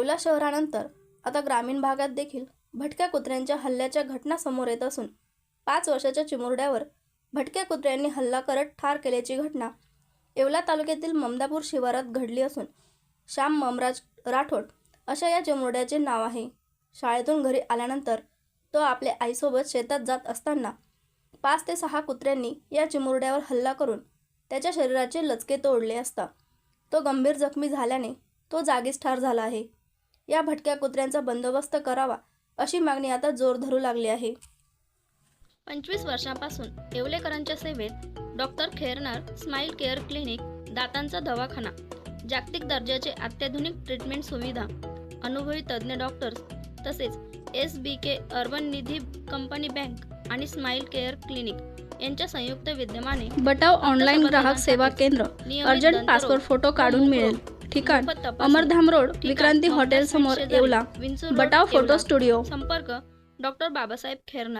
येवला शहरानंतर आता ग्रामीण भागात देखील भटक्या कुत्र्यांच्या हल्ल्याच्या घटना समोर येत असून पाच वर्षाच्या चिमुरड्यावर भटक्या कुत्र्यांनी हल्ला करत ठार केल्याची घटना येवला तालुक्यातील ममदापूर शिवारात घडली असून श्याम ममराज राठोड अशा या चिमुरड्याचे नाव आहे. शाळेतून घरी आल्यानंतर तो आपल्या आईसोबत शेतात जात असताना पाच ते सहा कुत्र्यांनी या चिमुरड्यावर हल्ला करून त्याच्या शरीराचे लचके तोडले असता. तो गंभीर जखमी झाल्याने तो जागीच ठार झाला आहे. या भटक्या कुत्र्यांचा बंदोबस्त करावा अशी मागणी आता जोर धरू लागली आहे. पंचवीस वर्षांपासून येवलेकरांच्या सेवेत doctor Khairnar smile care clinic दातांचा दवाखाना जागतिक दर्जाचे अत्याधुनिक ट्रीटमेंट सुविधा अनुभवी तज्ज्ञ डॉक्टर्स तसेच S B K urban Nidhi company bank आणि स्माईल केअर क्लिनिक यांच्या संयुक्त विद्यमाने बटाव ऑनलाईन ग्राहक सेवा केंद्र अर्जंट पासपोर्ट फोटो काढून मिळेल. ठिकाण अमरधाम रोड विक्रांती हॉटेल समोर येवला. बटाव फोटो स्टुडिओ. संपर्क डॉक्टर बाबासाहेब खेरनार.